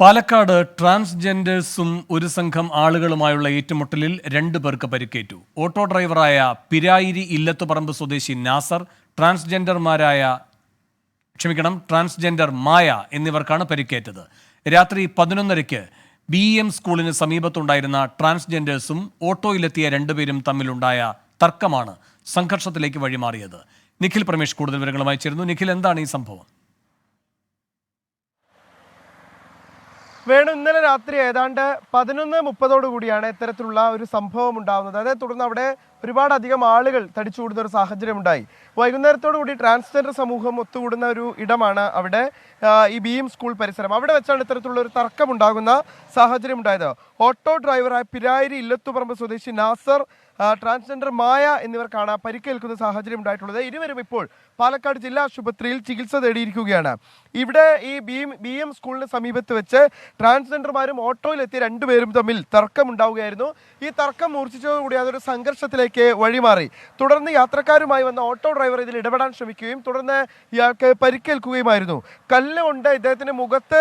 പാലക്കാട് ട്രാൻസ്ജെൻഡേഴ്സും ഒരു സംഘം ആളുകളുമായുള്ള ഏറ്റുമുട്ടലിൽ രണ്ടു പേർക്ക് പരിക്കേറ്റു. ഓട്ടോ ഡ്രൈവറായ പിരായിരി ഇല്ലത്തുപറമ്പ് സ്വദേശി നാസർ ട്രാൻസ്ജെൻഡർമാരായ ക്ഷമിക്കണം ട്രാൻസ്ജെൻഡർ മായ എന്നിവർക്കാണ് പരിക്കേറ്റത്. രാത്രി പതിനൊന്നരയ്ക്ക് ബി എം സ്കൂളിന് സമീപത്തുണ്ടായിരുന്ന ട്രാൻസ്ജെൻഡേഴ്സും ഓട്ടോയിലെത്തിയ രണ്ടുപേരും തമ്മിലുണ്ടായ തർക്കമാണ് സംഘർഷത്തിലേക്ക് വഴിമാറിയത്. നിഖിൽ പ്രമേഷ് കൂടുതൽ വിവരങ്ങളുമായി ചേരുന്നു. നിഖിൽ എന്താണ് ഈ സംഭവം? വേണു ഇന്നലെ രാത്രി ഏതാണ്ട് പതിനൊന്ന് മുപ്പതോടു കൂടിയാണ് ഇത്തരത്തിലുള്ള ഒരു സംഭവം ഉണ്ടാകുന്നത് അതേ തുടർന്ന് അവിടെ ഒരുപാട് അധികം ആളുകൾ തടിച്ചുകൂടുന്ന ഒരു സാഹചര്യം ഉണ്ടായി വൈകുന്നേരത്തോടു കൂടി ട്രാൻസ്ജെൻഡർ സമൂഹം ഒത്തുകൂടുന്ന ഒരു ഇടമാണ് അവിടെ ഈ ബീം സ്കൂൾ പരിസരം. അവിടെ വെച്ചാണ് ഇത്തരത്തിലുള്ള ഒരു തർക്കം ഉണ്ടാകുന്ന സാഹചര്യം ഉണ്ടായത് ഓട്ടോ ഡ്രൈവറായ പിരായിരി ഇല്ലത്തുപറമ്പ് സ്വദേശി നാസർ ട്രാൻസ്ജെൻഡർ മായ എന്നിവർക്കാണ് പരിക്കേൽക്കുന്ന സാഹചര്യം ഉണ്ടായിട്ടുള്ളത് ഇരുവരും ഇപ്പോൾ പാലക്കാട് ജില്ലാ ആശുപത്രിയിൽ ചികിത്സ തേടിയിരിക്കുകയാണ്. ഇവിടെ ഈ ബീം ബി എം സ്കൂളിന് സമീപത്ത് വെച്ച് ട്രാൻസ്ജെൻഡർമാരും ഓട്ടോയിലെത്തിയ രണ്ടുപേരും തമ്മിൽ തർക്കമുണ്ടാവുകയായിരുന്നു. ഈ തർക്കം മൂർച്ഛിച്ചതോടുകൂടി അതൊരു സംഘർഷത്തിലേക്ക് വഴിമാറി. തുടർന്ന് യാത്രക്കാരുമായി വന്ന ഓട്ടോ ഡ്രൈവർ ഇതിൽ ഇടപെടാൻ ശ്രമിക്കുകയും തുടർന്ന് ഇയാൾക്ക് പരിക്കേൽക്കുകയുമായിരുന്നു. കല്ല് കൊണ്ട് ഇദ്ദേഹത്തിന്റെ മുഖത്ത്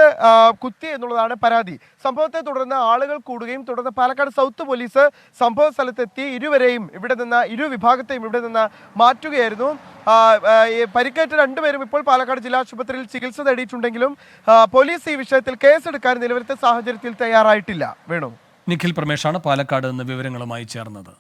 കുത്തി എന്നുള്ളതാണ് പരാതി. സംഭവത്തെ തുടർന്ന് ആളുകൾ കൂടുകയും തുടർന്ന് പാലക്കാട് സൗത്ത് പോലീസ് സംഭവ സ്ഥലത്തെത്തി ഇരുവരെയും ഇവിടെ നിന്ന് ഇരു വിഭാഗത്തെയും ഇവിടെ നിന്ന് മാറ്റുകയായിരുന്നു. പരിക്കേറ്റ രണ്ടുപേരും ഇപ്പോൾ പാലക്കാട് ജില്ലാ ആശുപത്രിയിൽ ചികിത്സ തേടിയിട്ടുണ്ടെങ്കിലും പോലീസ് ഈ വിഷയത്തിൽ കേസെടുക്കാൻ നിലവിലത്തെ സാഹചര്യത്തിൽ തയ്യാറായിട്ടില്ല. വേണു. നിഖിൽ പ്രമേഷാണ് പാലക്കാട് നിന്ന് വിവരങ്ങളുമായി ചേർന്നത്.